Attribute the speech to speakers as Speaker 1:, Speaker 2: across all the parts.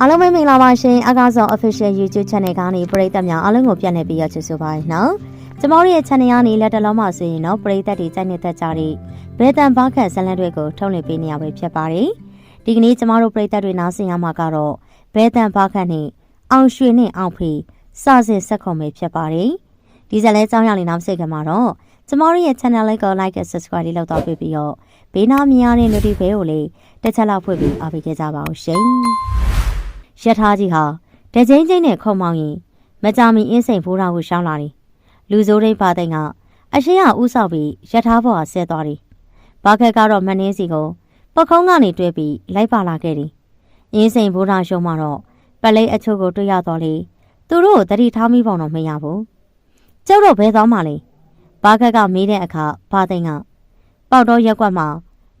Speaker 1: အားလုံးပဲမင်္ဂလာပါရှင်အကားဆောင် official YouTube channel ကနေပရိသတ်များအားလုံးကိုပြန်လည်ပြီးရချစ်ဆိုပါရနော်ကျမတို့ရဲ့ channel ကနေလက်တလုံးမှဆိုရင်တော့ပရိသတ်တွေကြိုက်နေတဲ့ကြတဲ့ဘဲတန်ဘာခတ်ဇလန်တွေကိုထုတ်လွှင့်ပေးနေရပဲဖြစ်ပါတယ်ဒီကနေ့ကျမတို့ပရိသတ်တွေနားဆင်ရမှာကတော့ဘဲတန်ဘာခတ်နဲ့အောင်ရွှေနဲ့အောင်ဖေစစစ်ဆက်ခုံပဲဖြစ်ပါတယ်ဒီဇာတ်လဲကြောင်းရလေးနောက်စိတ်ကမှာတော့ကျမတို့ရဲ့ channel လေးကို like and subscribe လေးလုပ်တော့ပြပြီးတော့ဘေးနားမြင်ရတဲ့ notification ကိုလေး တစ်ချက်လောက်ဖွင့်ပြီးအားပေးကြကြပါဦးရှင်ရထားကြီးဟာတကြိမ်ချင်းနဲ့ခုံမောင်းရင်မကြမီအင်းစိန်ဖိုးတော်ကိုရှောင်းလာတယ်။လူစိုးရိတ်ပါတဲ့ကအရှင်ကဥဆောက်ပြီးရထားပေါ်ကဆဲသွားတယ်။ဘာခက်ကတော့မနှင်းစီကိုပခုံးကနေတွဲပြီးလိုက်ပါလာခဲ့တယ်။အင်းစိန်ဖိုးတော်ရှုံးမှတော့ပလိတ်အချို့ကိုတွေ့ရတော့လေသူတို့ကိုတတိထားမိပုံတော့မရဘူး။ကျုပ်တို့ဘဲသွားမှလဲ။ဘာခက်ကမေးတဲ့အခါဘာသိန်းကပေါက်တော့ရက်ကွက်မှာ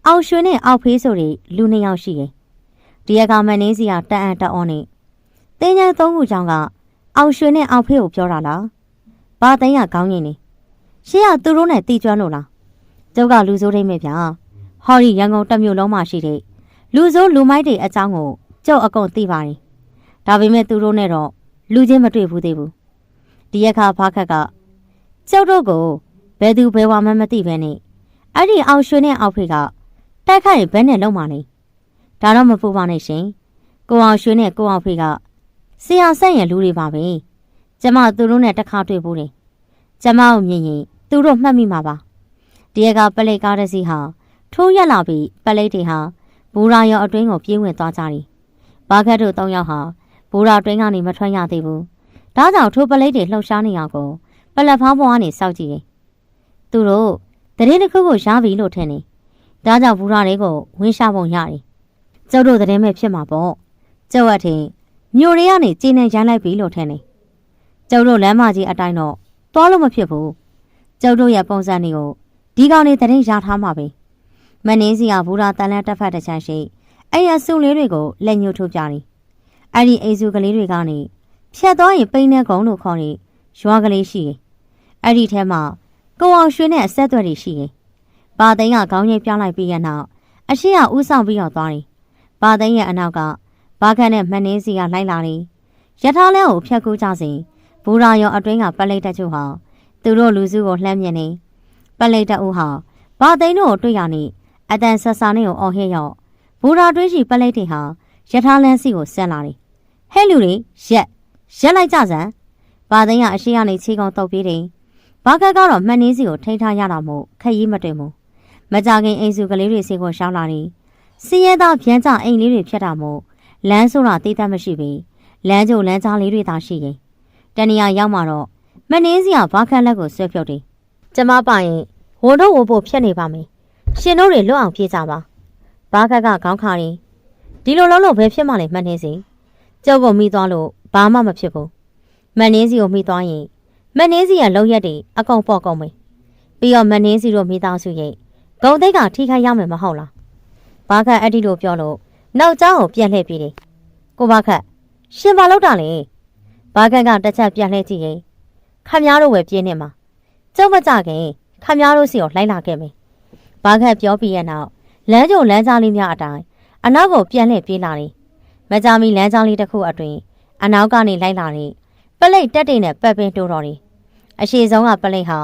Speaker 1: အောင်ရွှေနဲ့အောက်ဖေးဆိုတွေလူနှစ်ယောက်ရှိတယ်။ဒီရကမန်နေစီကတန်အံ့တအောနေတင်းချမ်းသုံးခုချောင်းကအောင်ရွှေနဲ့အောင်ဖေးကိုပြောတာလားဘာသိန်းကခေါင်းငိမ့်နေရှေ့ကသူတို့နဲ့တီကျွမ်းလို့လားကျုပ်ကလူစိုးထိတ်မဲ့ဗျာဟော်ရီရန်ကုန်တစ်မြို့လုံးမှာရှိတဲ့လူစိုးလူမိုက်တွေအကြောင်းကိုကျုပ်အကုန်သိပါတယ်ဒါပေမဲ့သူတို့နဲ့တော့လူချင်းမတွေ့ဘူးသေးဘူးဒီရက်ခါဖားခက်ကကျုပ်တို့ကိုဘယ်သူဘယ်ဝါမှမသိပဲနဲ့အဲ့ဒီအောင်ရွှေနဲ့အောင်ဖေးက တိုက်ခိုက်ရင်ဘယ်နဲ့လုံးမလဲဒါတော့မပူပါနဲ့ရှင်ကိုအောင်ရွှေနဲ့ကိုအောင်ဖေကဆရာဆက်ရင်လူတွေပါပဲကျမသူတို့နဲ့တစ်ခါတွေ့ဘူးတယ်ကျမကိုမြင်ရင်သူတို့မှတ်မိမှာပါဒီရကပလိတ်ကားတစ်စီးဟာထိုးရက်လာပြီးပလိတ်တွေဟာဘူရာရောအတွင်းကိုပြေးဝင်သွားကြတယ်ဘာခက်တို့၃ယောက်ဟာဘူရာအတွင်းကနေမထွက်ရသေးဘူးဒါကြောင့်ထိုးပလိတ်တွေလှုပ်ရှားနေအောင်ကိုပလက်ဖောင်းပေါ်ကနေစောက်ကြည့်တယ်သူတို့တရင်တစ်ခုကိုရပြီလို့ထင်တယ် ဒါကြောင့်ဘူရာတွေကိုဝင်းရှာပုံရတယ်ကျုပ်တို့သတင်းမဲ့ဖြစ်မှာပေါ့ကျုပ်အထင်မြို့တွေကနေကျင်းနေရမ်းလိုက်ပြီလို့ထင်နေကျုပ်တို့လမ်းမကြီးအတိုင်းတော့သွားလို့မဖြစ်ဘူးကျုပ်တို့ရဲ့ပုံစံတွေကိုဒီကောင်နေသတင်းရထားမှာပဲမနှင်းစီကဘူရာတန်လန်းတစ်ဖက်တစ်ချမ်းရှိအဲ့ရစုလေးတွေကိုလက်ညှိုးထိုးပြတယ်အဲ့ဒီအိမ်စုကလေးတွေကနေဖြတ်သွားရင်ပိန်းတဲ့ကုန်းလို့ခေါ်နေရွာကလေးရှိတယ်အဲ့ဒီထဲမှာကိုအောင်ရွှေနဲ့အဆက်အသွယ်တွေရှိတယ် ဘာသိန်းကခေါင်းရိပ်ပြောင်းလိုက်ပြီးရနောက်အရှိကဥဆောင်ပြီးတော့သွားတယ်ဘာသိန်းရဲ့အနောက်ကဘာခန့်နဲ့မနှင်းစီကလိုက်လာတယ်။ရထားလမ်းကိုဖြတ်ကူးကြစဉ်ဘူရာရောအတွင်းကပလိတ်တချို့ဟာသူတို့လူစုကိုလှမ်းမြင်နေပလိတ်တအုပ်ဟာဘာသိန်းတို့ကိုတွေ့ရနေအတန်ဆဆာနဲ့ကိုအော်ဟစ်ရော့ဘူရာတွင်းရှိပလိတ်တွေဟာရထားလမ်းစီကိုဆင်းလာတယ်။ဟဲ့လူတွေရက်ရက်လိုက်ကြစမ်းဘာသိန်းကအရှိကနေချီကောင်တုတ်ပြေးတယ်။ဘာခက်ကတော့မနှင်းစီကိုထိန်းထားရတာမို့ခက်ရီးမတွေ့ဘူး။ မကြခင်အိမ်စုကလေးတွေစီကိုရှောင်းလာတယ်။စင်းရဲသားဗျမ်းကြအိမ်လေးတွေဖြတ်တာမို့လမ်းဆိုတာတိတ်တတ်မရှိပြီလမ်းကြိုလမ်းကြားလေးတွေသာရှိရင်တဏှာရောက်မှာတော့မနှင်းစရာဘာခန့်လက်ကိုဆွဲဖြုတ်တယ်ကျမပိုင်ဝန်တော့ဝန်ဖို့ဖြတ်နေပါမယ်ရှင်တို့တွေလွတ်အောင်ပြေးကြပါဘာခက်ကခေါင်းခါရင်ဒီလိုလုံးလို့ဘယ်ဖြစ်မှလဲမှတ်နေစီကျုပ်ကမိသွားလို့ဘာမှမဖြစ်ဘူးမနှင်းစီကိုမိသွားရင်မနှင်းစီကလုံရက်တွေအကုန်ပေါ့ကုန်မယ်ပြီးတော့မနှင်းစီတို့မိသားစုရဲ့ ဂုံတိတ်ကထိခိုက်ရမယ်မဟုတ်လားဘာခတ်အဲ့ဒီလိုပြောလို့နောက်ကျောင်းကိုပြန်လှည့်ပြီးတယ်ကိုဘာခတ်ရှင်ဘာလုပ်တာလဲဘာခတ်ကတစ်ချက်ပြန်လှည့်ကြည့်ရင်ခမများတို့ပဲပြင်းနေမှာကျုပ်မကြခင်ခမများတို့စီကိုလိုက်လာခဲ့မယ်ဘာခတ်ပြောပြီးရဲ့နောက်လမ်းကြုံလမ်းကြားလေးများအတိုင်းအနောက်ကိုပြန်လှည့်ပြေးလာတယ်မကြမီလမ်းကြားလေးတစ်ခုအတွင်အနောက်ကနေလိုက်လာတယ်ပလိတ်တက်တိတ်နဲ့ပတ်ပင်းတိုးတော်တယ်အရှိဆုံးကပလိတ်ဟာ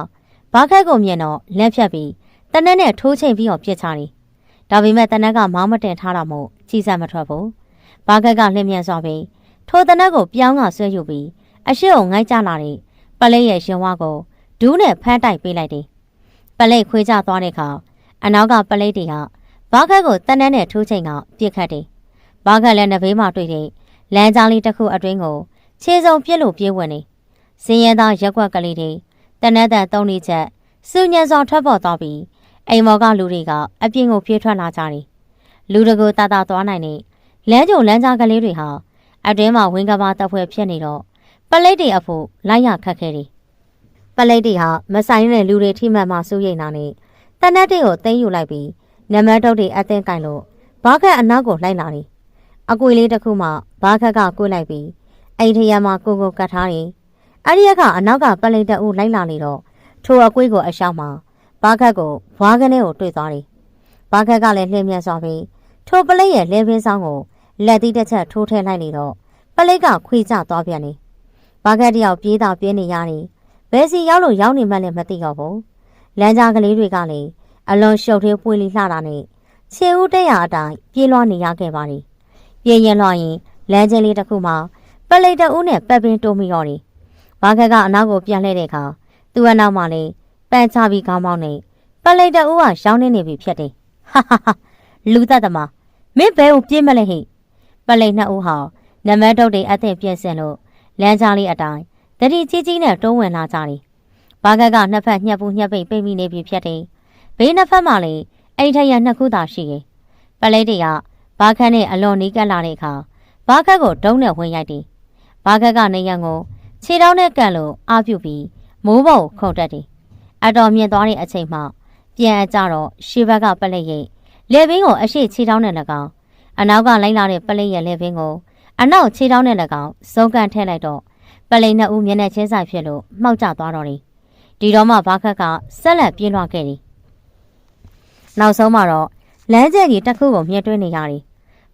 Speaker 1: ဘာခတ်ကိုမြင်တော့လက်ဖြတ်ပြီး တနက်နဲ့ထိုးချိန်ပြီးတော့ပြစ်ချတယ်ဒါပေမဲ့တနက်ကမောင်းမတင်ထားတာမို့ကြီးစက်မထွက်ဘူး။ဘာကက်ကလှည့်မြန်စွာပြီးထိုတနက်ကိုပြောင်းကဆွဲယူပြီးအရှိကိုငိုက်ကြလာတဲ့ပလိတ်ရဲ့ရှင်ဝါကိုဒူးနဲ့ဖမ်းတိုက်ပေးလိုက်တယ်။ပလိတ်ခွေးကျသွားတဲ့အခါအနောက်ကပလိတ်တွေကဘာကက်ကိုတနက်နဲ့ထိုးချိန်ကပြစ်ခတ်တယ်။ဘာကက်လည်းနဘေးမှာတွေ့တဲ့လမ်းကြားလေးတစ်ခုအတွင်းကိုခြေစုံပြစ်လို့ပြေးဝင်နေ။စင်းရဲသားရက်ွက်ကလေးတွေတနက်တန်သုံးနေချက်စူညံဆောင်ထွက်ပေါ်သွားပြီး အိမ်မော်ကလူတွေကအပြင်ကိုပြေးထွက်လာကြတယ်။လူတကူတာတာသွားနိုင်တဲ့လမ်းကြုံလမ်းကြားကလေးတွေဟာအတွင်းမှာဝင်းကဘာတပ်ဖွဲ့ဖြစ်နေတော့ပလိတ်တွေအဖို့လိုက်ရခတ်ခဲ့တယ်။ပလိတ်တွေဟာမဆိုင်တဲ့လူတွေထိမှန်မှစိုးရိမ်တာနဲ့တနက်တွေကိုသိမ်းယူလိုက်ပြီးနမတ်တုတ်တွေအသင်းကင်လို့ဘာခက်အနောက်ကိုလိုက်လာတယ်။အကွေလေးတစ်ခုမှဘာခက်ကကိုယ်လိုက်ပြီးအိမ်ထရံမှာကိုကိုကတ်ထားတယ်။အဲ့ဒီရက်ကအနောက်ကပလိတ်တအုပ်လိုက်လာနေတော့ထိုအကွေးကိုအရှောက်မှာ ဘာခက်ကိုဝါကနေကိုတွေ့သွားတယ်။ဘာခက်ကလည်းလှည့်မြတ်စွာပြီးထိုပလိတ်ရဲ့လဲပင်ဆောင်ကိုလက်သီးတစ်ချက်ထိုးထည့်လိုက်လေတော့ပလိတ်ကခွေကျသွားပြန်နေဘာကတ်တယောက်ပြေးတာပြေးနေရတယ်ဘယ်စီရောက်လို့ရောက်နေမှလည်းမသိတော့ဘူးလမ်းကြားကလေးတွေကလည်းအလွန်ရှုပ်ထွေးပွေလီလှတာနဲ့ခြေဦးတက်ရအတိုင်းပြေးလွှားနေရခဲ့ပါသည်ပြေးရင်လွှားရင်လမ်းကျင်းလေးတစ်ခုမှာပလိတ်တအူးနဲ့ပတ်ပင်းတိုးမိတော့တယ်ဘာကတ်ကအနောက်ကိုပြန်လှည့်တဲ့အခါသူ့အနောက်မှာလည်း ပန်းချပြီးခေါင်းမောင်းနေပလိတ်တအူးကရောင်းနေနေပြီဖြစ်တယ်ဟာဟာဟာလူသက်သမားမင်းဘဲကိုပြေးမလဲဟိပလိတ်နှစ်ဦးဟာနမတ်တုတ်တွေအသင့်ပြည့်စင်လို့လမ်းကြားလေးအတိုင်းတတိကြီးကြီးနဲ့တုံးဝင်လာကြတယ်ဘာကတ်ကနှစ်ဖက်ညှက်ပူးညှက်ပိတ်ပိတ်မိနေပြီဖြစ်တယ်ဘေးနှစ်ဖက်မှာလည်းအိမ်ထက်ရနှစ်ခုသာရှိတယ်ပလိတ်တွေကဘာခတ်နဲ့အလွန်နီးကပ်လာတဲ့အခါဘာခတ်ကိုဒုံးနဲ့ဝင်ရိုက်တယ်ဘာခတ်ကနေရန်ကိုခြေထောက်နဲ့ကန်လို့အာပြုတ်ပြီးမိုးပေါ်ကိုခုန်တက်တယ် အတော်မြင့်သွားတဲ့အချိန်မှပြန်အကြတော့ရှေးဘက်ကပလိတ်ရိတ်လေဘင်းကိုအရှိခြေထောက်နဲ့၎င်းအနောက်ကလိုက်လာတဲ့ပလိတ်ရဲ့လေဘင်းကိုအနောက်ခြေထောက်နဲ့၎င်းစုံကန်ထည့်လိုက်တော့ပလိတ်နှစ်ဦးမျက်နှာချင်းဆိုင်ဖြစ်လို့မှောက်ကျသွားတော့တယ်ဒီတော့မှဘာခတ်ကဆက်လက်ပြေးလွှားခဲ့တယ်နောက်ဆုံးမှာတော့လမ်းကျဲကြီးတစ်ခုကိုမြင်တွေ့နေရတယ်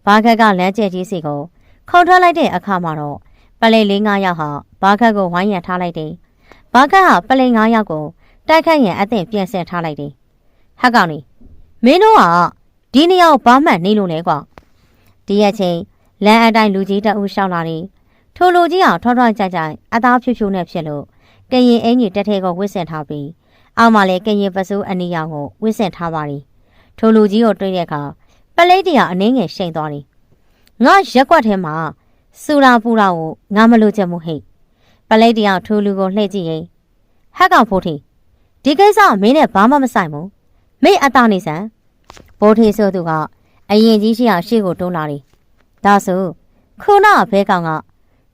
Speaker 1: ဘာခတ်ကလမ်းကျဲကြီးစီကိုခုံထွက်လိုက်တဲ့အခါမှာတော့ပလိတ်လေး၅ယောက်ဟာဘာခတ်ကိုဝိုင်းရံထားလိုက်တယ်ဘာခတ်ဟာပလိတ်၅ယောက်ကို တိုက်ခတ်ရန်အသင့်ပြင်ဆင်ထားလိုက်တယ်ဟက်ကောင်နေမင်းတို့ကဒီနေရာကိုဘာမှနေလို့လဲကွာဒီရက်ချင်းလမ်းအတိုင်းလူကြီးတအူရှောက်လာတယ်ထိုလူကြီးအောင်ထောထောကြိုက်ကြိုက်အသားဖြူဖြူနဲ့ဖြစ်လို့ကရင်အင်ကြီးတက်ထဲကိုဝစ်ဆင်ထားပြီးအောက်မှာလည်းကရင်ပစိုးအနီရောင်ကိုဝစ်ဆင်ထားပါသည်ထိုလူကြီးကိုတွေ့တဲ့အခါပလိတ်တရာအနှင်းငယ်ရှိန်သွားတယ်ငါရက်ွက်ထဲမှာစူရာပူရာကိုငါမလို့ချက်မှုဟိတ်ပလိတ်တရာထိုလူကိုလှည့်ကြည့်ရင်ဟက်ကောင်ဖိုးထီ ဒီကိစ္စမင်းနဲ့ဘာမှမဆိုင်ဘူးမိအတာနေစမ်းဘိုးထေဆိုသူကအရင်ကြီးရှိအောင်ရှေ့ကိုတွန်းလာတယ်။ဒါဆိုခုနကဘဲကောင်က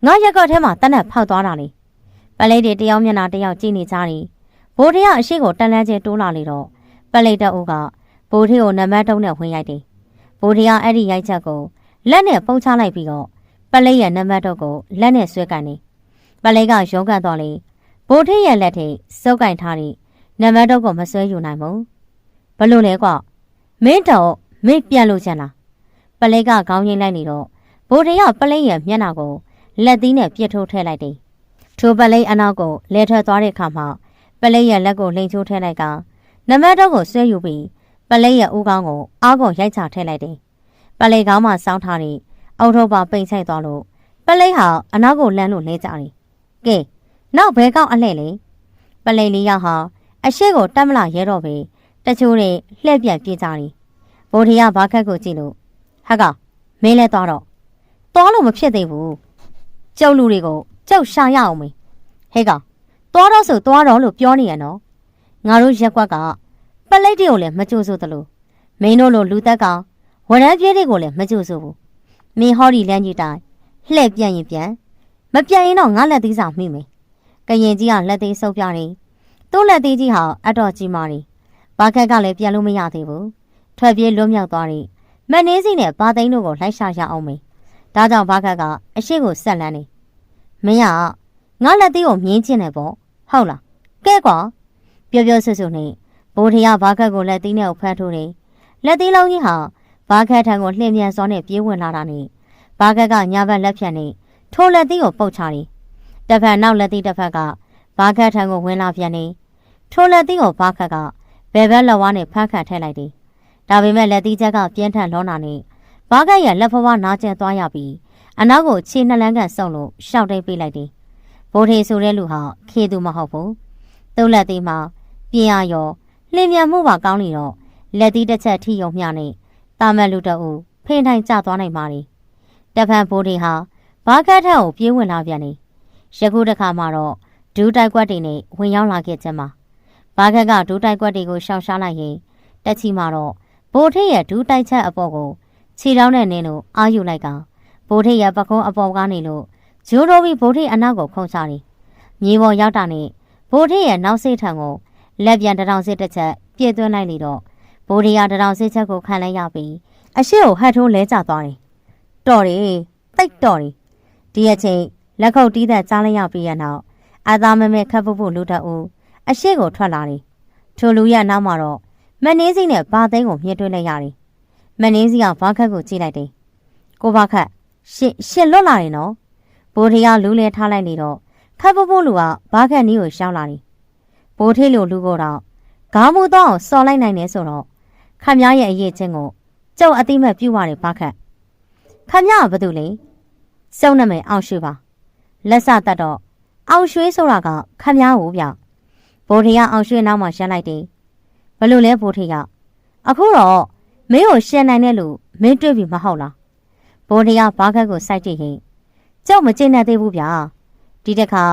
Speaker 1: ငါရက်ကော့ထဲမှာတက်နဲ့ဖောက်သွားတာလေ။ပလိတ်တွေတယောက်မျက်နှာတယောက်ကြည့်နေကြတယ်။ဘိုးထေကအရှိကိုတန်လန်းချင်းတိုးလာလေတော့ပလိတ်တအုပ်ကဘိုးထေကိုနမတ်တုံးနဲ့ဝင်ရိုက်တယ်။ဘိုးထေကအဲ့ဒီရိုက်ချက်ကိုလက်နဲ့ပုံချလိုက်ပြီးတော့ပလိတ်ရဲ့နမတ်တုပ်ကိုလက်နဲ့ဆွဲကန်နေ။ပလိတ်ကရုံးကန်သွားလေဘိုးထေရဲ့လက်ထိစုပ်ကင်ထားတဲ့ နမတ်တုပ်ကိုမဆွဲယူနိုင်ဘူး။ဘလို့လဲကွာမင်းတော့မင်းပြန်လို့ချင်လားပလဲကခေါင်းငိမ့်လိုက်နေတော့ဘိုးတရပလဲရဲ့မျက်နှာကိုလက်သီးနဲ့ပြစ်ထိုးထည့်လိုက်တယ်ထိုပလဲအနောက်ကိုလဲထွက်သွားတဲ့အခါမှာပလဲရဲ့လက်ကိုလိန်ချိုးထည့်လိုက်ကနမတ်တော့ကိုဆွဲယူပြီးပလဲရဲ့ဦးခေါင်းကိုအားကိုရိုက်ချထည့်လိုက်တယ်ပလဲခေါင်းမှာစောင်းထားတဲ့အုတ်ထုပ်ပါပိန်ဆိုင်သွားလို့ပလဲဟာအနောက်ကိုလမ်းလို့လဲကြတယ်ကဲနောက်ဘဲကောက်အလှဲ့လေပလဲလေးယောက်ဟာ အရှိကိုတတ်မလာရဲတော့ပဲတချို့တွေလှည့်ပြက်ပြေးကြတယ်ဘိုးထရဘာခက်ကိုကြည့်လို့ဟက်ကမင်းလဲသွားတော့သွားလို့မဖြစ်သေးဘူးကျုပ်လူတွေကိုကျုပ်ရှာရအောင်မေးဟဲ့ကောင်သွားတော့ဆိုသွားတော့လို့ပြောနေရနော်ငါတို့ရက်ကွက်ကပလိတ်တွေကိုလည်းမကြိုးဆိုသလိုမင်းတို့လိုလူသက်ကောင်ဝရမ်းပြဲတွေကိုလည်းမကြိုးဆိုဘူးမင်းဟောဒီလမ်းကြီးတိုင်းလှည့်ပြန်ရင်ပြန်မပြန်ရင်တော့ငါလက်သေးဆောင်မိမယ်ကရင်ကြီးကလက်သေးဆုပ်ပြတယ် သူ့လက်သေးကြီးဟာအတော်ကြီးမာတယ်ဘာခက်ကလည်းပြန်လို့မရသေးဘူးထွက်ပြေးလွတ်မြောက်သွားတယ်မန်နေစီနဲ့ဘာသိန်းတို့ကိုလိုက်ရှာရအောင်မေဒါကြောင့်ဘာခက်ကအရှိကိုဆက်လန်းနေမင်းကငါလက်သေးကိုမြင်းချင်းနေပေါ့ဟုတ်လားကဲကွာပြောပြောဆွဆွနဲ့ဘိုးထရဘာခက်ကိုလက်သေးနဲ့ဖမ်းထိုးတယ်လက်သေးလုံးကြီးဟာဘာခက်ထံကိုလှည့်မြန်စောနဲ့ပြေးဝင်လာတာနဲ့ဘာခက်ကညာဘက်လက်ဖြတ်နေထိုးလက်သေးကိုပုတ်ချတယ်တစ်ဖက်နောက်လက်သေးတစ်ဖက်ကဘာခက်ထံကိုဝင်လာပြန်နေ ထိုးလက်သေးကိုဘာခက်ကဘယ်ဘက်လက်ဝါးနဲ့ဖမ်းခံထည့်လိုက်တယ်ဒါပေမဲ့လက်သီးချက်ကပြင်းထန်လောနာနေဘာကရဲ့လက်ဖွားဖွားနာကျင်သွားရပြီးအနောက်ကိုခြေနှလန်းကန်ဆုပ်လို့ရှောက်တိတ်ပေးလိုက်တယ်ဘိုးထေဆိုတဲ့လူဟာခေသူမဟုတ်ဘူးသူ့လက်သေးမှာပြင်းရရောလင်းမြန်မှုပါကောင်းနေတော့လက်သီးတစ်ချက်ထိယုံမျှနေတာမန်လူတအူဖိန်ထိုင်ကျသွားနိုင်ပါလေတဖန်ဘိုးထေဟာဘာကတ်ထက်ကိုပြေးဝင်လာပြန်နေယခုတစ်ခါမှတော့ဒူးတိုက်ကွက်တွေနဲ့ဝင်ရောက်လာခဲ့ခြင်းမှာ ဘာခက်ကဒူးတိုက်ကွက်တွေကိုရှောင်ရှားလိုက်ရင်တက်ချီမှာတော့ဘိုးထိတ်ရဲ့ဒူးတိုက်ချက်အပေါ်ကိုခြေထောက်နဲ့နင်းလို့အာယူလိုက်ကဘိုးထိတ်ရဲ့ပကုံးအပေါ်ကနေလို့ဂျိုးတော်ပြီးဘိုးထိတ်အနောက်ကိုခုန်ချတယ်။မြေပေါ်ရောက်တာနဲ့ဘိုးထိတ်ရဲ့နောက်စိတ်ထံကိုလက်ပြန်တထောင်စစ်တစ်ချက်ပြည့်သွင်းလိုက်လေတော့ဘိုးထိတ်ကတထောင်စစ်ချက်ကိုခံလိုက်ရပြီးအရှိကိုဟတ်ထိုးလဲကျသွားတယ်။တော်တယ်တိတ်တော်တယ်ဒီအချိန်လက်ခုပ်တီးတဲ့ကြားလိုက်ရပြီးရနောက်အာသာမမဲခပ်ဖို့ဖို့လူတအူ အရှိကိုထွက်လာတယ်။ထိုလူရဲ့နောက်မှာတော့မနှင်းစိနဲ့ဘာသိန်းကိုမြင်တွေ့လိုက်ရတယ်။မမနှင်းစီကဘာခက်ကိုကြည့်လိုက်တယ်ကိုဘာခက်ရှင်ရှင်လွတ်လာတယ်နော်ဘိုးထေးကလူးလဲထားလိုက်နေတော့ခက်ဖို့ဖို့လူကဘာခက်နီးကိုရှောင်းလာတယ်ဘိုးထေးလိုလူကတော့ခေါင်းမူတော့အောင်စော်လိုက်နိုင်တယ်ဆိုတော့ခမရဲ့အရေးချင်းကိုကျုပ်အတိမတ်ပြုတ်ရတယ်ဘာခက်ခမကဘာတူလဲစုံနာမယ်အောင်ရွှေပါလက်စတတ်တော့အောင်ရွှေဆိုတာကခမကိုဗျ ဘိုးထေးကအောင်ရွှေနောက်မှာရှမ်းလိုက်တယ်ဘလို့လဲဘိုးထေးကအခုတော့မင်းကိုရှင်းနိုင်တဲ့လူမင်းတွေ့ပြီမဟုတ်လားဘိုးထေးကဘာခက်ကိုစိုက်ကြည့်ရင်ကျုပ်မကျင့်တတ်သေးဘူးဗျာဒီတစ်ခါ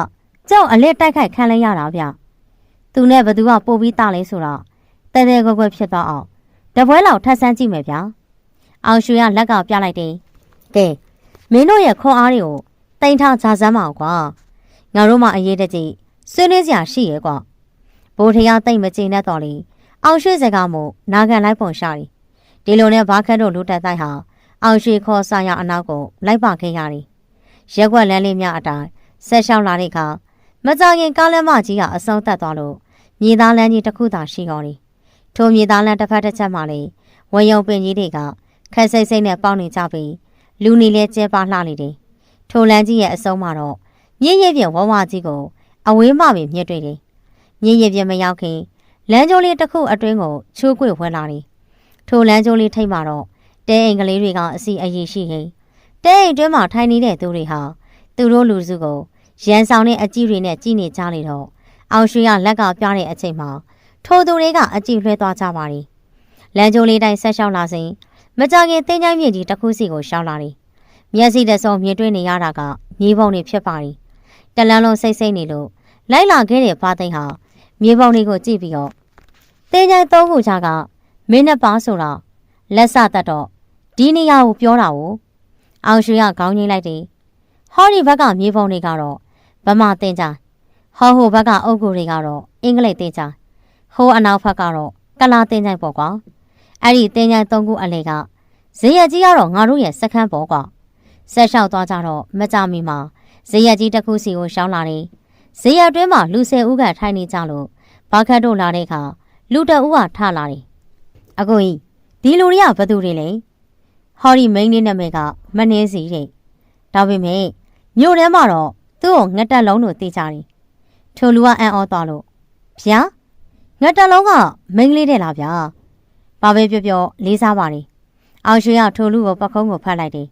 Speaker 1: ကျုပ်အလက်တိုက်ခိုက်ခံလိုက်ရတာဗျသူနဲ့ဘသူကပို့ပြီးတာလဲဆိုတော့တဲတဲကွက်ကွက်ဖြစ်သွားအောင်တပွဲလောက်ထပ်ဆန်းကြည့်မယ်ဗျာအောင်ရွှေကလက်ကပြလိုက်တယ်ကဲမင်းတို့ရဲ့ခွန်အားတွေကိုတိန်ထားကြစမ်းမအောင်ကွာငါတို့မှအရေးတကြီးဆွေးနွေးစရာရှိရဲ့ကွာ ဘိုးထေးကတိတ်မကျင်တတ်တော်လေအောင်ရွှေစကားမို့နာခံလိုက်ပုံရှာတယ်ဒီလိုနဲ့ဘာခတ်တို့လူတက်တိုက်ဟာအောင်ရွှေခေါ်ဆာရအနောက်ကိုလိုက်ပါခဲ့ရတယ်ရက်ွက်လမ်းလေးများအတိုင်းဆက်လျှောက်လာတဲ့အခါမကြခင်ကားလမ်းမကြီးကအဆုံးသက်သွားလို့မြေသားလမ်းကြီးတစ်ခုသာရှိတော်တယ်ထိုမြေသားလမ်းတစ်ဖက်တစ်ချက်မှလည်းဝယုံပင်ကြီးတွေကခက်စိတ်စိတ်နဲ့ပေါင်းနေကြပြီးလူနီလဲကျဲပါလှနေတယ်ထိုလမ်းကြီးရဲ့အဆုံးမှာတော့မြင့်ရည်ပြဝဝကြီးကိုအဝေးမှပဲမြစ်တွေ့တယ် မြင့်ရည်ပြမရောက်ခင်လမ်းကျိုးလေးတစ်ခုအတွင်းကိုချိုးကွေ့ဝဲလာတယ်ထိုလမ်းကျိုးလေးထိပ်မှာတော့တဲအိမ်ကလေးတွေကအစီအရေးရှိရင်တဲအိမ်တွင်းမှာထိုင်နေတဲ့သူတွေဟာသူတို့လူစုကိုရန်ဆောင်တဲ့အကြည့်တွေနဲ့ကြည်နေကြလေတော့အောင်ရွှေကလက်ကပြတဲ့အချိန်မှာထိုသူတွေကအကြည့်လွှဲသွားကြပါသည်လမ်းကျိုးလေးတိုင်းဆက်လျှောက်လာစဉ်မကြခင်တင်းချိုင်းမြင့်ကြီးတစ်ခုစီကိုရှောင်းလာသည်မျက်စိတဆုံမြင်တွေ့နေရတာကမြေပုံတွေဖြစ်ပါသည်တလန်းလုံးစိတ်စိတ်နေလို့လိုက်လာခဲ့တဲ့ဘာသိန်းဟာ မြေပုံတွေကိုကြည့်ပြီးတော့တင်းချိုင်းသုံးခုချကမင်းနဲ့ပါဆိုတော့လက်စတတ်တော့ဒီနေရာကိုပြောတာကိုအောင်ရွှေကခေါင်းငိမ့်လိုက်တယ်ဟောဒီဘက်ကမြေပုံတွေကတော့ဗမာတင်ကြဟောဟိုဘက်ကအုပ်ကူတွေကတော့အင်္ဂလိပ်တင်ကြဟိုအနောက်ဘက်ကတော့ကလာတင်ကြပေါ့ကွာအဲ့ဒီတင်ကြသုံးခုအလဲကဇေယျကြီးကတော့ငါတို့ရဲ့စခန်းပေါ့ကွာဆက်လျှောက်သွားကြတော့မကြမီမှာဇေယျကြီးတစ်ခုစီကိုရှောင်းလာတယ် ဇေယျတွင်းမှာလူဆယ်ဦးကထိုင်နေကြလို့ဘာခတ်တို့လာတဲ့အခါလူတအူးကထလာတယ်အကိုကြီးဒီလူတွေကဘသူတွေလဲဟော်ဒီမိန်းလေးနာမည်ကမနှင်းစီတဲ့ဒါပေမဲ့မြို့ထဲမှာတော့သူ့ကိုငတ်တက်လုံးတို့သိကြတယ်ထိုလူကအံ့ဩသွားလို့ဗျာငတ်တက်လုံးကမိန်းကလေးတဲ့လားဗျာဘာပဲပြောပြောလေးစားပါလေအောင်ရွှေကထိုလူကိုပခုံးကိုဖတ်လိုက်တယ်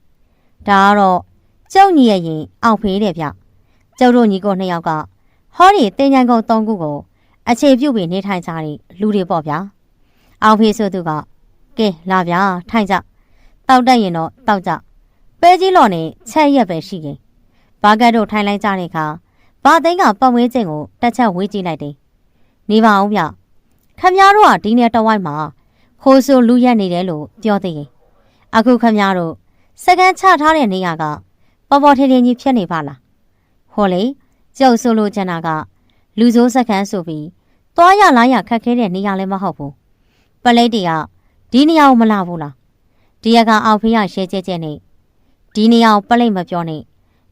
Speaker 1: ဒါကတော့ကျုပ်ညီရဲ့ရင်အောက်ဖေးတယ်ဗျကျုပ်တို့ညီကိုနှစ်ယောက်က ဟောဒီတင်ញိုင်ကုန်းသုံးခုကိုအခြေပြုတ်ပြီးနေထိုင်ကြတဲ့လူတွေပေါ့ဗျာအောင်ဖေးဆိုသူကကဲလာဗျာထိုင်ကြတောက်တက်ရင်တော့တောက်ကြပဲကြီးလော်နေချက်ရက်ပဲရှိရင်ဘာကတ်တို့ထိုင်လိုက်ကြတဲ့အခါဘာသိန်းကပတ်ဝန်းကျင်ကိုတစ်ချက်ဝေးကြည့်လိုက်တယ်နေပါအောင်ဗျခမများတို့ကဒီနေ့တဝိုက်မှာခိုးဆိုလူရက်နေတယ်လို့ပြောသေးရင်အခုခမများတို့စကန်ချထားတဲ့နေရာကပေါ်ပေါ်ထင်ထင်ကြီးဖြစ်နေပါလားဟောလေ ကျုပ်ဆိုလိုချင်တာကလူစိုးစကန်ဆိုပြီးသွားရလာရခက်ခဲတဲ့နေရာလည်းမဟုတ်ဘူးပလိတ်တွေကဒီနေရာကိုမလာဘူးလားဒီရကအောက်ဖေးရရှဲကျဲကျဲနေဒီနေရာကိုပလိတ်မပြောနဲ့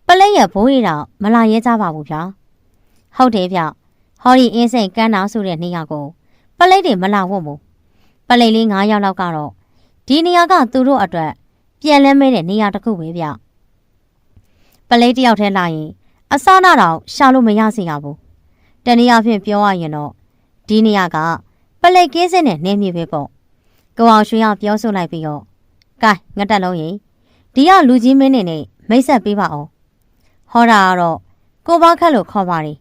Speaker 1: ပလိတ်ရဘိုးရတော့မလာရဲကြပါဘူးဗျာဟုတ်တယ်ဗျဟောဒီအင်းစိန်ကန်းနာဆိုတဲ့နေရာကိုပလိတ်တွေမလာဝတ်ဘူးပလိတ်လေး9ယောက်လောက်ကတော့ဒီနေရာကသူတို့အတွက်ပြန်လဲမဲတဲ့နေရာတစ်ခုပဲဗျပလိတ်တယောက်ထဲလာရင် အစနာတော့ရှာလို့မရစေရဘူးတနည်းအားဖြင့်ပြောရရင်တော့ဒီနေရာကပလိတ်ကင်းစင်းတဲ့နေမြေပဲပေါ့ကိုအောင်ရွှေအောင်ပြောဆိုလိုက်ပြီးတော့ကဲငတ်တက်လုံးရင်ဒီကလူကြီးမင်းနေနဲ့မိတ်ဆက်ပေးပါအောင်ဟောတာကတော့ကိုဘာခက်လို့ခေါ်ပါလေ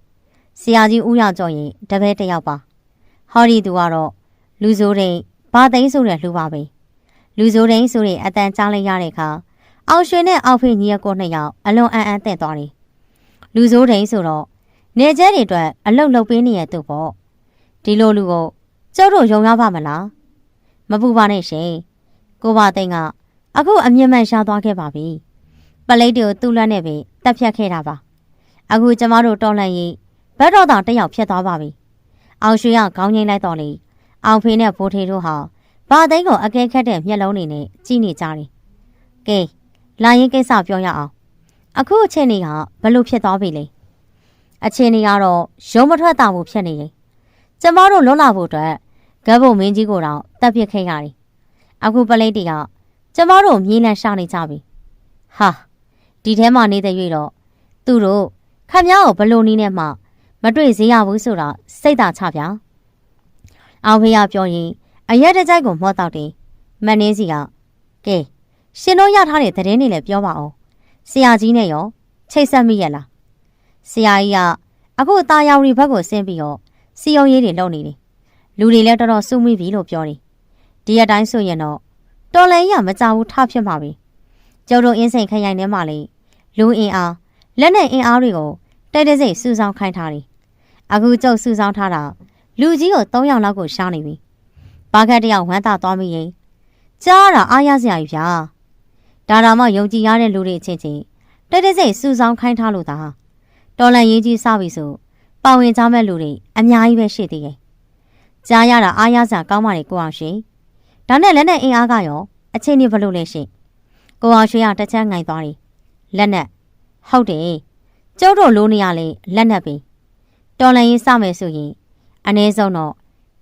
Speaker 1: ဆရာကြီးဦးရကြော်ရင်တပည့်တယောက်ပါဟောဒီသူကတော့လူစိုးတဲ့ဘာသိန်းဆိုတဲ့လူပါပဲလူစိုးတဲ့ဆိုတဲ့အတန်ကြားလိုက်ရတဲ့အခါအောင်ရွှေနဲ့အောက်ဖေးညီအကိုနှစ်ယောက်အလွန်အံ့အံ့တဲ့သွားတယ် လူစိုးတဲ့ဆိုတော့နေကျဲတွေအတွက်အလုတ်လုတ်ပေးနေရသူပေါ့ဒီလိုလူကိုကျုပ်တို့ယုံရပါမလားမပူပါနဲ့ရှင်ကိုပါသိန်းကအခုအမြင့်မှန်ရှားသွားခဲ့ပါပြီပလိတ်တွေကိုသူ့လက်နဲ့ပဲတက်ဖြတ်ခဲ့တာပါအခုကျမတို့တော်လှန်ရေးဘက်တော်တော်တယောက်ဖြစ်သွားပါပြီအောင်ရွှေကခေါင်းငိမ့်လိုက်တော့လေအောင်ဖေးနဲ့ဘိုးထေတို့ဟာဘာသိန်းကိုအကဲခတ်တဲ့မျက်လုံးတွေနဲ့ကြည့်နေကြတယ်ကဲလာရင်ကိစ္စပြောရအောင် အခုအချိန်တွေကဘလို့ဖြစ်သွားပြီလဲအချိန်တွေကတော့ရုံမထွက်တာဘူးဖြစ်နေတယ်ကျမတို့လွတ်လာဖို့အတွက်ဂတ်ဘုံမင်းကြီးကိုတော့တပ်ပစ်ခဲ့ရတယ်အခုပလိတ်တီကကျမတို့မြေးလန့်ရှာနေကြပြီဟာဒီထဲမှာနေတဲ့၍တော့သူတို့ခမ ्या ကိုဘလို့နီးနဲ့မှ မတွေ့စေရဘူးဆိုတာစိတ်သာချဗျာအောင်ဖေးကပြောရင်အရက်တစ်ကြိုက်ကိုမော့တော့တယ်မန်နေစီကကဲရှင်တို့ရထားတဲ့သတင်းတွေလည်းပြောပါအောင် ဆရာကြီးနဲ့ရောချိတ်ဆက်မိရလားဆရာကြီးကအခုตาယောင်ရီဘက်ကိုဆင်းပြီးတော့စီယုံရေးတွေလုပ်နေတယ်လူတွေလည်းတော်တော်စုမိပြီလို့ပြောတယ်ဒီအတိုင်းဆိုရင်တော့တော်လည်းရမကြဘူးထဖြစ်မှာပဲကျုပ်တို့အင်းစိန်ခရိုင်ထဲမှာလေလူအင်အားလက်နဲ့အင်အားတွေကိုတိုက်တဲ့စိတ်စူဆောင်းခိုင်းထားတယ်အခုကျုပ်စူဆောင်းထားတာလူကြီးကို၃ယောက်လောက်ကိုရှားနေပြီဘာခက်တယောက်ဝမ်းသာသွားမိရင်ကြားရတာအားရစရာကြီးဗျာ ဒါဒါမှယုံကြည်ရတဲ့လူတွေအချင်းချင်းတိုက်တဲ့စိတ်စူဆောင်းခိုင်းထားလို့သာတော်လန်ရေးကြီးစပြီဆိုပါဝင်ကြမဲ့လူတွေအများကြီးပဲရှိသေးတယ်ကြားရတာအားရစရာကောင်းပါလေကိုအောင်ရှင်ဒါနဲ့လက်နဲ့အင်အားကရောအချင်းနေဘလို့လဲရှင်ကိုအောင်ရှင်ကတစ်ချက်ငိုင်သွားတယ်လက်နဲ့ဟုတ်တယ်ကျုပ်တို့လိုနေရလေလက်နဲ့ပြီတော်လန်ရေးစမယ်ဆိုရင်အ ਨੇ ဆုံးတော့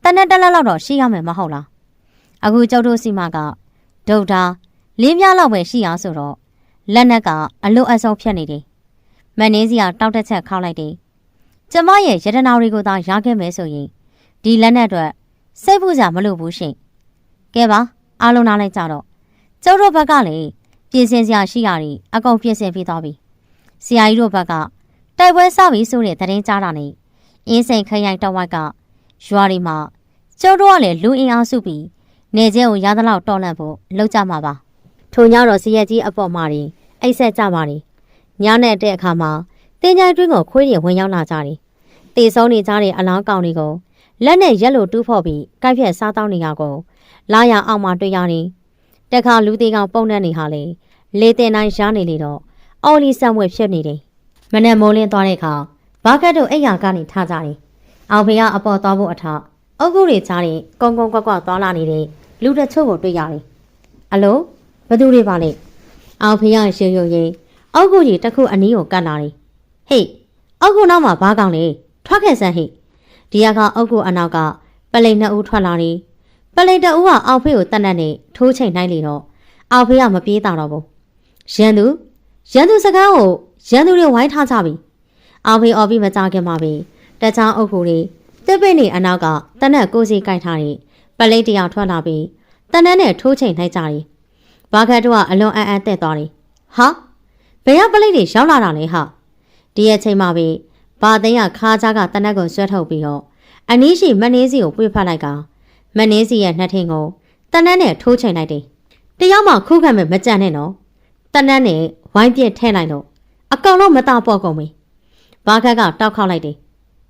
Speaker 1: တနက်တက်လက်လောက်တော့ရှိရမယ်မဟုတ်လားအခုကျုပ်တို့စီမကဒုတ်တာ လင်းပြလောက်ပဲရှိအောင်ဆိုတော့လက်နက်ကအလွတ်အဆုံဖြတ်နေတယ်မန်နေစီကတောက်တက်ချက်ခောက်လိုက်တယ်ကျမရဲ့ရတနာတွေကိုသာရခဲ့မယ်ဆိုရင်ဒီလက်နက်အတွက်စိတ်ပူစရာမလိုဘူးရှင်ကဲပါအားလုံးနားလိုက်ကြတော့ကျုပ်တို့ဘက်ကလည်းပြင်ဆင်စရာရှိရတယ်အကုန်ပြင်ဆင်ပြီးသွားပြီဆရာကြီးတို့ဘက်ကတိုက်ပွဲစပြီဆိုတဲ့သတင်းကြားတာနဲ့အင်းစိန်ခရိုင်တဝိုက်ကရွာတွေမှာကျုပ်တို့ကလည်းလူအင်အားစုပြီးနေကျဲကိုရသလောက်တော်လန့်ဖို့လောက်ကြမှာပါ ထိုညတော့စီရက်ကြီးအပေါ်မှာနေအိတ်ဆက်ကြပါနေညနဲ့တဲ့အခါမှာတင်းကြိုင်တွင်းကိုခွေးတွေဝင်ရောက်လာကြတယ်တေဆုံးနေကြတဲ့အလောင်းကောင်တွေကိုလက်နဲ့ရက်လိုတူးဖော်ပြီးကိုက်ဖြတ်စားတောင်းနေရကိုလာရအောင်မှတွေ့ရတယ်တခါလူသေးကောင်ပုံနဲ့နေဟာလေလေတင်တိုင်းရှားနေလေတော့အော်လီဆံဝဲဖြစ်နေတယ်မနဲ့မိုးလင်းသွားတဲ့အခါဘာကတ်တို့အိယာကနေထားကြတယ်အောင်ဖေကအပေါ်သွားဖို့အထအုတ်ကုတွေချားတဲ့ကုန်းကုန်းကွက်ကွက်သွားလာနေတဲ့လူတစ်ချို့ကိုတွေ့ရတယ်အလို ဘသူတွေပါလဲအောင်ဖေကရှင်းရုံရင်အောက်ကုကြီးတစ်ခုအနီးကိုကတ်လာတယ်ဟေးအောက်ကုနောက်မှာဘာကောင်လဲထွက်ခဲ့စမ်းဟိဒီကကအုတ်ကုအနောက်ကပလိန်နှစ်ဦးထွက်လာတယ်ပလိန်တဦးကအောက်ဖေကိုတတ်တတ်နဲ့ထိုးချိန်နိုင်လေတော့အောက်ဖေကမပြေးတာတော့ဘူးရန်သူရန်သူစကားကိုရန်သူတွေဝိုင်းထားကြပြီအောက်ဖေအော်ပြီးမကြခင်ပါပြီတခြားအုတ်ကူတွေတစ်ပိတ်နေအနောက်ကတနက်ကိုစီကိုက်ထားတဲ့ပလိတ်တယောက်ထွက်လာပြီးတနက်နဲ့ထိုးချိန်လိုက်ကြတယ် ဘာခတ်တို့ကအလွန်အံ့အံ့တက်သွားတယ်ဟာဘယ်ကပလိတ်တွေရောက်လာတာလဲဟာဒီရဲ့ချိန်မှာပဲဘာသိန်းကခါးချားကတနက်ကိုဆွဲထုတ်ပြီးတော့အနည်းရှိမနှင်းစီကိုပွေဖတ်လိုက်ကမနှင်းစီရဲ့နှက်ထင်းကိုတနက်နဲ့ထိုးချိန်လိုက်တယ်တယောက်မှခုခံမဲ့မကြံနဲ့နော်တနက်နဲ့ဝိုင်းပြက်ထဲလိုက်လို့အကောင်တော့မတပေါ့ကုန်ပြီဘာခတ်ကတောက်ခေါက်လိုက်တယ်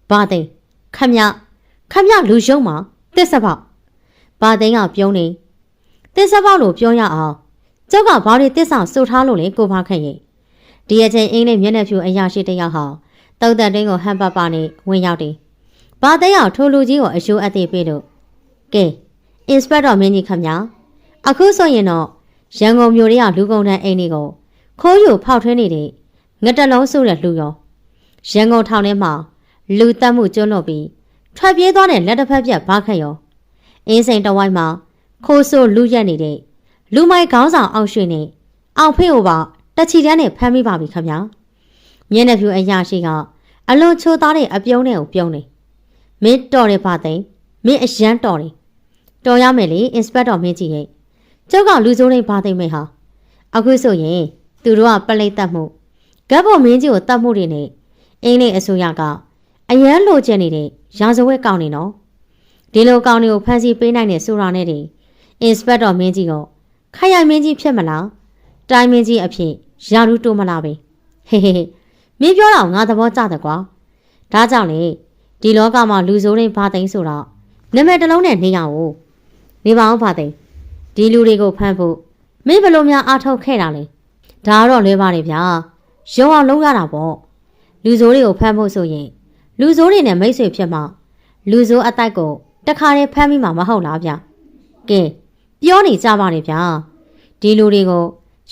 Speaker 1: ဘာသိန်းခမရခမရလူယုံမှာတစ်စပေါက်ဘာသိန်းကပြုံးနေတစ်စပေါက်လို့ပြောရအောင် ကျုပ်ကဘာတွေတစ်ဆောင်စုထားလို့လဲကိုဖားခက်ရဲ့ဒီအချိန်အင်းလေးမျက်နှာဖြူအရာရှိတယောက်ဟာတုတ်တန်တင်းကိုဟန်ပပနဲ့ဝင်ရောက်တယ်ဘာသိန်းကထိုလူကြီးကိုအယိုးအသေးပေးလို့ကဲအင်စပက်တော်မင်းကြီးခမရအခုဆိုရင်တော့ရန်ကုန်မြို့တွေကလူကုန်တန်းအိမ်တွေကိုခိုးယူဖောက်ထွင်းနေတဲ့ငတလုံးစုတဲ့လူရောရန်ကုန်ထောင်ထဲမှာလူတက်မှုကျွလွန်ပြီးထွက်ပြေးသွားတဲ့လက်တစ်ဖက်ပြက်ဘာခက်ရောအင်းစိန်တဝိုင်းမှာခိုးဆိုးလူရက်နေတဲ့ လူမိုက်ခေါင်းဆောင်အောင်ရွှေနဲ့အောင်ဖေးဟိုပါတချီတန်းနဲ့ဖမ်းမိပါပြီခင်ဗျာမျက်နှာဖြူအရာရှိကအလွန်ချိုးသားတဲ့အပြုံးနဲ့ကိုပြုံးနေမင်းတော်တယ်ပါသိန်းမင်းအရန်တော်တယ်တော်ရမယ်လေအင်စပက်တော်မင်းကြီးရဲ့ကျုပ်ကလူစိုးနေပါသိန်းမေဟာအခုဆိုရင်သူတို့ကပလိတ်တက်မှုဂတ်ဖို့မင်းကြီးကိုတတ်မှုတွေနဲ့အင်းလေးအစိုးရကအရန်လိုချင်နေတဲ့ရာဇဝတ်ကောင်နေနော်ဒီလိုကောင်တွေကိုဖမ်းဆီးပေးနိုင်တဲ့ဆိုတာနဲ့တည်းအင်စပက်တော်မင်းကြီးက ခရိုင်မင်းကြီးဖြစ်မလားတိုင်းမင်းကြီးအဖြစ်ရာထူးတိုးမလားပဲဟေးဟေးမင်းပြောတော့ငါသဘောကျတယ်ကွာဒါကြောင့်လေဒီလောကမှာလူဆိုးတွေဘာသိန်းဆိုတော့နာမည်တစ်လုံးနဲ့နေရအောင်နေပါအောင်ဘာသိန်းဒီလူတွေကိုဖမ်းဖို့မင်းဘယ်လိုများအားထုတ်ခဲ့တာလဲဒါကတော့လဲပါတယ်ဗျာရုံအောင်လုံးရတာပေါ့လူဆိုးတွေကိုဖမ်းဖို့ဆိုရင် လူဆိုးတွေနဲ့မိတ်ဆွေဖြစ်မှလူဆိုးအတိုက်ကိုတခါတည်းဖမ်းမိမှာမဟုတ်လားဗျကဲ ပြောနေကြပါနဲ့ဗျာဒီလူတွေကို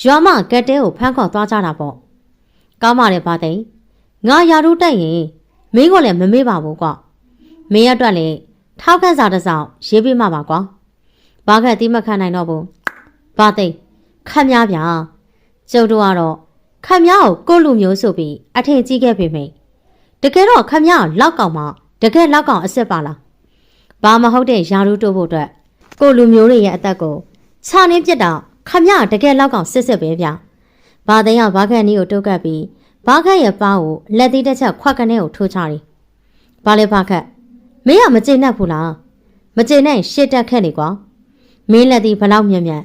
Speaker 1: ရွာမကက်တဲကိုဖမ်းခေါ်သွားကြတာပေါ့ကောင်းပါတယ်ဗာသိန်းငါယာရုတိုက်ရင်မင်းကလည်းမမေ့ပါဘူးကွာမင်းရအတွက်လည်းထောက်ခန့်စာတစ်စောင်ရေးပေးမှာပါကွာဗဘာခက်တိမခံနိုင်တော့ဘူးဘာသိခတ်များဗျာကျုပ်တို့ကတော့ခတ်များကိုကိုယ့်လူမျိုးဆိုပြီးအထင်ကြီးခဲ့ပေမယ့်တကယ်တော့ခတ်များလောက်ကောင်မှတကယ်လောက်ကောင်အစ်စ်ပါလားဘာမဟုတ်တဲ့ယာရုတို့ဖို့အတွက် ကိုယ့်လူမျိုးတွေရဲ့အသက်ကိုခြာနှင်းပြစ်တာခတ်များတကယ်လောက်ကောင်စစ်စစ်ပဲဗျာဘာသိရဘာခက်နီးကိုတုတ်ကပ်ပြီးဘာခက်ရဲ့ပါးကိုလက်သေးတစ်ချက်ခွက်ကနေကိုထိုးချတယ်ဘာလဲဘာခက်မင်းကမကျေနပ်ဘူးလားမကျေနပ်ရင်ရှေ့တက်ခဲ့နေကွာမင်းလက်သေးဘလောက်မြက်မြက်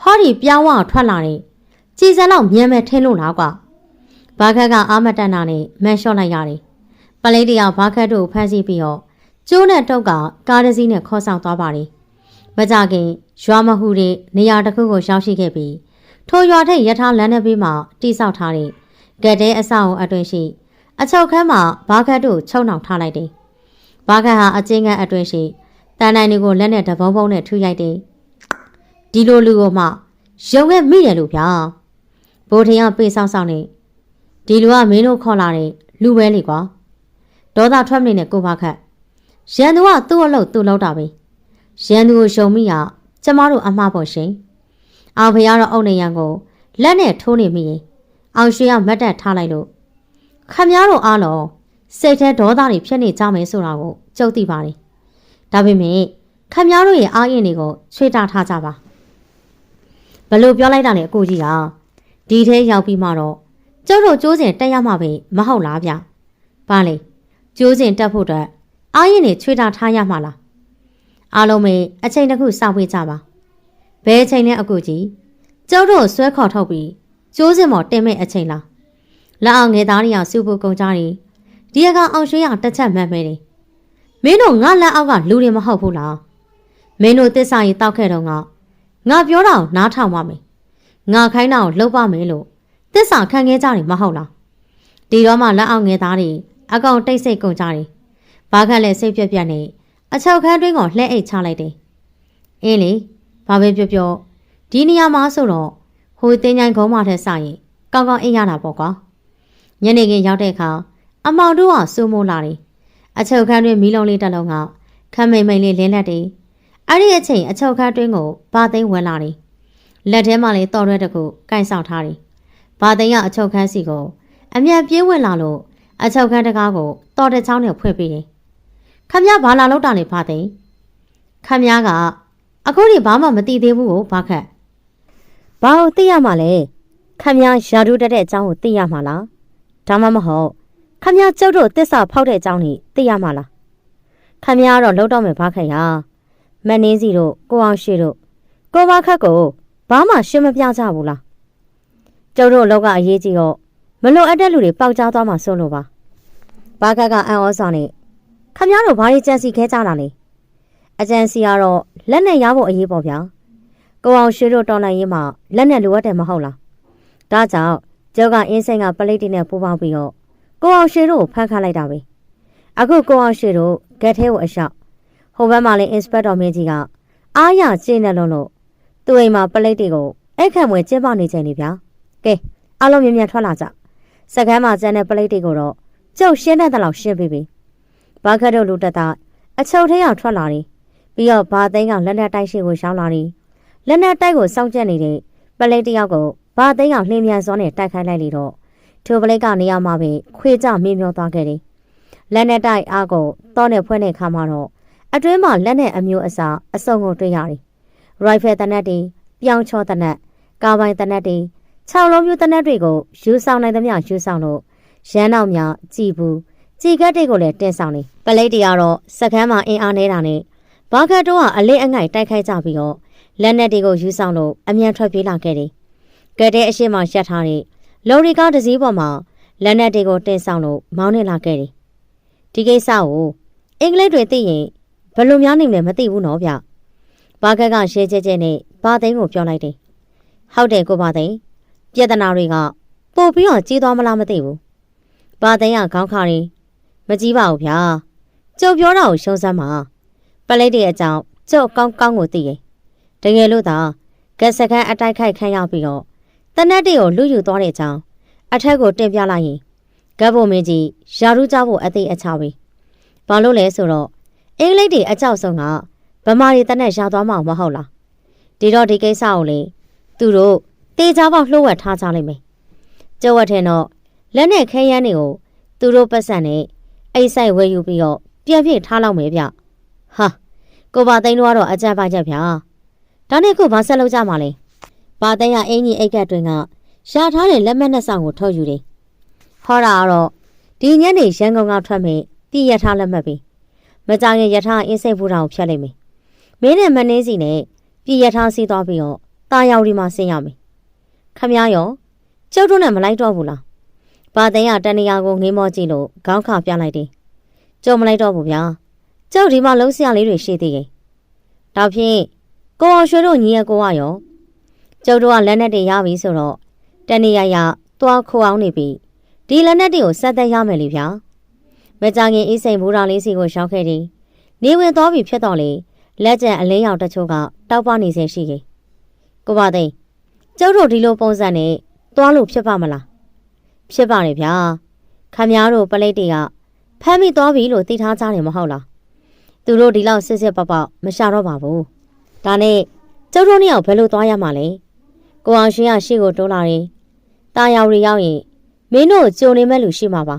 Speaker 1: ဟောဒီပြောင်းဝထွက်လာတယ်ကြည်စံတော့မြန်မဲ့ထင်းလို့လားကွာဘာခက်ကအာမတန်နာနဲ့မန်လျှော့လိုက်ရတယ်ပလိတ်တယောက်ဘာခက်တို့ကိုဖမ်းဆီးပြီးတော့ကျိုးနဲ့တုတ်ကကားတစ်စီးနဲ့ခေါ်ဆောင်သွားပါတယ် မကြခင်ရွာမဟုတွေနေရာတစ်ခုကိုရောက်ရှိခဲ့ပြီးထိုရွာထိပ်ရထားလမ်းထဲဘေးမှာတိဆောက်ထားတဲ့ဂက်တဲအဆောက်အုံအတွင်းရှိ အချုပ်ခန်းမှာဘာခတ်တို့ချုံနှောင်ထားလိုက်တယ်။ဘာခတ်ဟာအချင်းကန်းအတွင်းရှိတန်နိုင်တွေကိုလက်နဲ့တပုံးပုံးနဲ့ထူရိုက်တယ်။ဒီလိုလူကိုမှရုံခဲ့မိတယ်လို့ဗျာ။ဘိုးထင်ကပေးဆောင်ဆောင်နေဒီလူကမင်းတို့ခေါ်လာတဲ့လူပဲလေကွာ။ဒေါသထွက်မနေနဲ့ကိုဘာခတ်ရန်သူကသူ့အလုပ်သူ့လုပ်တာပဲ။ ရန်သူကိုရှုံမိရကျမတို့အမှားဖို့ရှင်။အောင်ဖရားတော့အုတ်နေရန်ကိုလက်နဲ့ထိုးနေမိရင်အောင်ရွှေကမတ်တက်ထားလိုက်လို့ခမများတို့အားလုံးစိတ်แท้ဒေါသတွေဖြစ်နေကြမယ်ဆိုတာကိုကြုံသိပါတယ်။ဒါပေမဲ့ခမများတို့ရဲ့အားရင်တွေကိုချွေတာထားကြပါ။ဘလို့ပြောလိုက်တာလေအကိုကြီးကဒီထဲရောက်ပြီးမှတော့ကျုပ်တို့ကျိုးစင်တက်ရမှာပဲမဟုတ်လားဗျ။ဘာလဲကျိုးစင်တက်ဖို့အတွက်အားရင်တွေချွေတာထားရမှာလား။ အားလုံးပဲအချိန်တစ်ခုစောင့်ဝေးကြပါ။ဘယ်အချိန်နဲ့အကိုကြီးကျုပ်တို့ဆွဲခေါ်ထုတ်ပြီးကျိုးစင်မော်တင်မဲ့အချိန်လား။လက်အောင်ငယ်သားတွေကစူဖို့ကုန်ကြတယ်ဒီကအောင်ရွှေရတစ်ချက်မှတ်မဲတယ်မင်းတို့ငါလက်အောက်ကလူတွေမဟုတ်ဘူးလားမင်းတို့တစ္ဆာကြီးတောက်ခဲ့တော့ငါငါပြောတာကိုနားထောင်ပါမယ်ငါခိုင်းတာကိုလှုပ်ပါမယ်လို့တစ္ဆာခံခဲ့ကြတယ်မဟုတ်လားဒီတော့မှလက်အောင်ငယ်သားတွေအကောင်တိတ်ဆိတ်ကုန်ကြတယ်ဘာခက်လဲစိတ်ပြက်ပြက်နေ အချောက်ခန်းတွင်းကိုလှဲအိတ်ချလိုက်တယ်အင်းလေဘာပဲပြောပြောဒီနေရာမှာဆိုတော့ဟိုတင်းချိုင်ကုန်းမထက်စရင်ကောင်းကောင်းအိပ်ရတာပေါ့ကွာညနေခင်းရောက်တဲ့အခါအမောင်တို့ကစိုးမိုးလာတယ်။အချုပ်ခန်းတွင်မီးလုံးလေးတစ်လုံးကခမ်းမိန်မိန်လေးလင်းလက်တယ်။အဲ့ဒီအချိန်အချုပ်ခန်းတွင်းကိုဘာသိန်းဝင်လာတယ်။လက်ထဲမှာလေးတော်ရဲတစ်ခုကင်ဆောင်ထားတယ်။ဘာသိန်းကအချုပ်ခန်းစီကိုအမျက်ပြေးဝင်လာလို့အချုပ်ခန်းတကားကိုတော်တဲ့ချောင်းနဲ့ဖွင့်ပေးတယ်။ ခမည်းဘာလာလောက်တာလဲဘာသိန်းခမည်းကအခုထိဘာမှမသိသေးဘူးကိုဘာခက်။ဘာလို့သိရမှာလဲ။ခမည်းယာဒူတက်တဲ့အကြောင်းကိုသိရမှာလား။ဒါမှမဟုတ်ခမည်းကျုပ်တို့တစ္ဆာဖောက်တဲ့အကြောင်းนี่သိရမှာလားခမည်းကတော့လှုပ်တော့မယ်ဘာခက်ရမန်နေစီတို့ကိုအောင်ရှိတို့ကိုဘာခက်ကိုဘာမှရှင်းမပြကြဘူးလားကျုပ်တို့လောကအရေးကြီးတော့မလို့အပ်တဲ့လူတွေပေါက်ကြားသွားမှဆုံးလို့ပါဘာခက်ကအံ့ဩစွာနဲ့ ခမည်းတို့ဘာတွေကြံစီခဲကြတာလဲအကြံစီကတော့လက်နဲ့ရဖို့အရေးပေါ့ဗျာကိုအောင်ရှိတို့တော်နိုင်ရေးမှာလက်နဲ့လိုအပ်တယ်မဟုတ်လားဒါကြောင့်ကျောကအင်းစိန်ကပလိတ်တွေနဲ့ပူပေါင်းပြီးတော့ကိုအောင်ရွှေတို့ကိုဖမ်းခတ်လိုက်တာပဲအခုကိုအောင်ရွှေတို့ဂက်ထဲကိုအလျှောက်ဟိုဘက်မှာလည်းအင်စပက်တော်မင်းကြီးကအားရကျင်းနေလုံးလို့သူ့အိမ်မှာပလိတ်တွေကိုအဲ့ခံဝင်ကျင်းပနေချိန်နေဗျာကဲအားလုံးမြင်မြန်ထွက်လာကြစကမ်းမှာကျန်တဲ့ပလိတ်တွေကိုတော့ကျုပ်ရှင်းတဲ့တလောက်ရှင်းပြီးပြီ ဘာခတ်တို့လူတက်တာအချုပ်ထဲရောက်ထွက်လာတယ်ပြီးတော့ဘာသိန်းကလက်နက်တိုက်ရှိကိုရှောင်းလာတယ်လက်နက်တိုက်ကိုစောင့်ကြက်နေတဲ့ပလိတ်တယောက်ကိုဘာသိန်းကလှင်းမြန်စွာနဲ့တိုက်ခိုက်လိုက်လေတော့ထိုပလိတ်ကနေရာမှာပဲခွေကြမင်းမျောသွားခဲ့တယ်လက်နဲ့တိုက်အားကိုတောနဲ့ဖွဲတဲ့ခါမှာတော့အတွင်းမှာလက်နဲ့အမျိုးအစားအစုံကိုတွေ့ရတယ်ရိုင်ဖယ်တနက်တွေပြောင်းချောတနက်ကာပိုင်တနက်တွေခြောက်လုံးမျိုးတနက်တွေကိုယူဆောင်နိုင်သမျှယူဆောင်လို့ရန်နောက်များကြည်ဘူး ကြည်ကတ်တွေကိုလည်းတင်ဆောင်နေပလိတ်တွေကတော့စကမ်းမှာအင်အားနေတာနဲ့ဘာခတ်တော့ကအလင်းအငိုက်တိုက်ခိုက်ကြပြီးတော့လက်နက်တွေကိုယူဆောင်လို့အမြန်ထွက်ပြေးလာခဲ့တယ်ကဲတဲ့အရှိမရှက်ထားတဲ့လော်ရီကားတစ်စီးပေါ်မှာလက်နက်တွေကိုတင်ဆောင်လို့မောင်းနေလာခဲ့တယ်ဒီကိစ္စကိုအင်္ဂလိပ်တွေသိရင်ဘယ်လိုများနေမလဲမသိဘူးနော်ဗျဘာခက်ကရှဲကျဲကျဲနဲ့ဘာသိန်းကိုပြောလိုက်တယ်ဟုတ်တယ်ကိုဘာသိန်းပြဿနာတွေကပို့ပြီးတော့ကြီးသွားမလားမသိဘူးဘာသိန်းကခေါင်းခါရင် မကြီးပါဘူးဗျာကျုပ်ပြောတာကိုရှုံးစမ်းပါပလိတ်တွေအကြောင်းကျုပ်ကောင်းကောင်းကိုသိရင်တကယ်လို့သာဂက်စကန်အတိုက်ခိုက်ခံရပြီးတော့တနက်တွေကိုလူယူသွားတဲ့အကြောင်းအထက်ကိုတင်ပြလိုက်ရင်ဂတ်ဘုံမင်းကြီးယာရုကြဖို့အသေးအချပဲဘာလို့လဲဆိုတော့အင်္ဂလိပ်တွေအကြောက်ဆုံးကဗမာတွေတနက်ရသွားမှမဟုတ်လားဒီတော့ဒီကိစ္စကိုလေသူတို့တေချာပေါက်လှုပ်ဝက်ထားကြလိမ့်မယ်ကျုပ်ဝက်ထင်တော့လက်နဲ့ခဲရမ်းတွေကိုသူတို့ပတ်စံနဲ့ အိတ်ဆိုင်ဝယ်ယူပြီးတော့ပြန်ပြည့်ထားလောက်မယ်ဗျဟာကိုပါသိန်းတို့ကတော့အကြက်ပါကြက်ဗျာဒါနဲ့ခုဘာဆက်လုပ်ကြမှာလဲပါသိန်းကအင်ကြီးအိတ်ကတ်တွင်ကရှာထားတဲ့လက်မက်နှစ်ဆောင်ကိုထုတ်ယူတယ်ဟောတာကတော့ဒီညနေရန်ကုန်ကထွက်မယ်ပြည်ရထားလက်မှတ်ပြီမကြခင်ရထားအင်းစိတ်ဘူးတောင်ဖြတ်လိုက်မယ်မင်းနဲ့မနှင်းစီနဲ့ပြည်ရထားစီးသွားပြီးတော့တာယောက်ဒီမှာဆင်းရမယ်ခမည်းရောကျုပ်တို့နဲ့မလိုက်တော့ဘူးလား ပါသိန်းကတန်နေရာကိုငေးမောကြည့်လို့ခေါင်းခါပြလိုက်တယ်ကြုံမလိုက်တော့ဘူးဗျာကျုပ်ဒီမှာလုံးစရာလေးတွေရှိသေးတယ်ဒါဖြင့်ကိုအောင်ရွှေတို့ညီရဲ့ကိုကရောကျုပ်တို့ကလက်နက်တွေရပြီဆိုတော့တန်နေရာရသွားခိုးအောင်နေပြီဒီလက်နက်တွေကိုစက်သက်ရမယ်လေဗျာမကြခင်အေးစိန်ဘူရာလေးစီကိုရှောက်ခဲ့တယ်နေဝင်သွားပြီဖြစ်တော့လေလက်ကျန်အလင်းရောင်တချို့ကတောက်ပနေစေရှိတယ်ကိုပါသိန်းကျုပ်တို့ဒီလိုပုံစံနဲ့သွားလို့ဖြစ်ပါမလား ဖြစ်ပါတယ်ဗျာခမည်းတော်ပလိတ်တွေကဖမ်းမိသွားပြီလို့သိထားကြတယ်မဟုတ်လားသူတို့ဒီလောက်စစ်စစ်ပပမရှာတော့ပါဘူးဒါနဲ့ကျုပ်တို့နှစ်ယောက်ဘယ်လိုသွားရမှာလဲကိုအောင်ရှင်ကရှေ့ကိုတိုးလာတယ်တာယာရီရောက်ရင်မင်းတို့ကြုံနေမဲ့လူရှိမှာပါ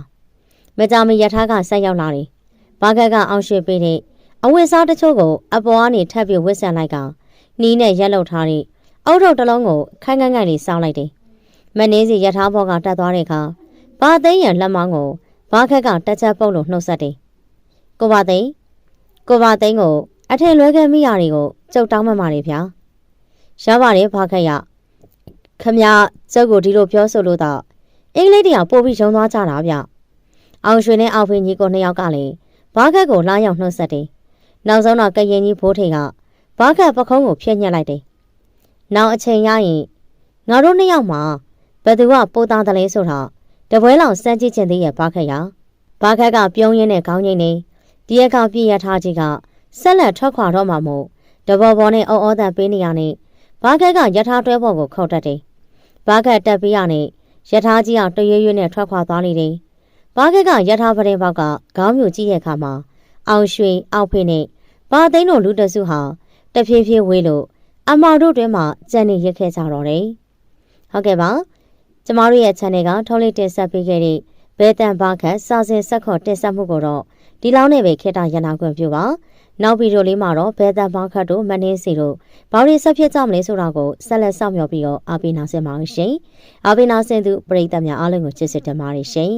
Speaker 1: မကြမီရထားကဆက်ရောက်လာတယ်ဘာခက်ကအောင်ရွှေပေးတဲ့အဝတ်စားတချို့ကိုအပေါ်ကနေထပ်ပြီးဝစ်ဆန်လိုက်ကနီးနဲ့ရက်လောက်ထားတဲ့အုတ်ထုပ်တစ်လုံးကိုခိုင်ခိုင်ခိုင်လေးစောင်းလိုက်တယ် မနှင်းစီရထားဘောကတက်သွားတဲ့အခါဘာသိန်းရလက်မောင်းကိုဘာခက်ကတက်ချက်ပုတ်လို့နှုတ်ဆက်တယ်ကိုဘာသိန်းကိုဘာသိန်းကိုအထင်လွဲခဲ့မိရတွေကိုကြုတ်တောင်းမှမှာလေဗျာရပါတယ်ဘာခက်ရခမရကျုပ်ကိုဒီလိုပြောဆိုလို့တော့အင်္ဂလိပ်တရားပို့ပြီးရုံသွားကြတာဗျအောင်ရွှေနဲ့အောင်ဖင်ကြီးကိုနှစ်ယောက်ကလည်းဘာခက်ကိုလာရောက်နှုတ်ဆက်တယ်နောက်ဆုံးတော့ကရင်ကြီးဘိုးထိန်ကဘာခက်ပခုံးကိုဖျက်ညက်လိုက်တယ်နောက်အချိန်ရရင်ငါတို့နှစ်ယောက်မှာ ဘယ်သူကပိုးသားတယ်လဲဆိုတာတပွဲလောင်စမ်းကြည့်ချင်သေးရဲ့ဘာခက်ရဘာခက်ကပြုံးရင်းနဲ့ခေါင်းငိမ့်နေဒီရက်ကပြည့်ရထားကြီးကဆက်လက်ထွက်ခွာတော့မှာမို့တဘောဘောနဲ့အော်အော်တန်ပေးနေရနဲ့ဘာခက်ကရထားတွဲပေါ်ကိုခုတ်တက်တယ်ဘာခက်တက်ပြီးရနဲ့ရထားကြီးကတရွရွနဲ့ထွက်ခွာသွားနေတယ်ဘာခက်ကရထားပရင်ဘောက်ကခေါင်းမြူကြည့်ရဲ့ခါမှာအောင်ရွှေအောက်ဖေးနဲ့ဘာသိန်းတို့လူတစုဟာတဖြည်းဖြည်းဝေးလို့အမောင်တို့တွင်မှကြံနေရက်ခဲ့ကြတော့တယ်ဟုတ်ကဲ့ပါ ကျမတို့ရဲ့ channel ကထုတ်လေးတင်ဆက်ပေးခဲ့တဲ့ဘဲတန်ဘာခတ်စာစင်ဆက်ခေါ်တင်ဆက်မှုကိုတော့ဒီလောက်နဲ့ပဲခေတ္တရနာခွင့်ပြုပါနောက်ဗီဒီယိုလေးမှာတော့ဘဲတန်ဘာခတ်တို့မနှင်းစီတို့ဘာတွေဆက်ဖြစ်ကြမလဲဆိုတာကိုဆက်လက်စောင့်မျှော်ပြီးတော့အားပေးနာဆင်ပါရှင်အားပေးနာဆင်သူပရိသတ်များအားလုံးကိုချစ်စစ်တင်ပါတယ်ရှင်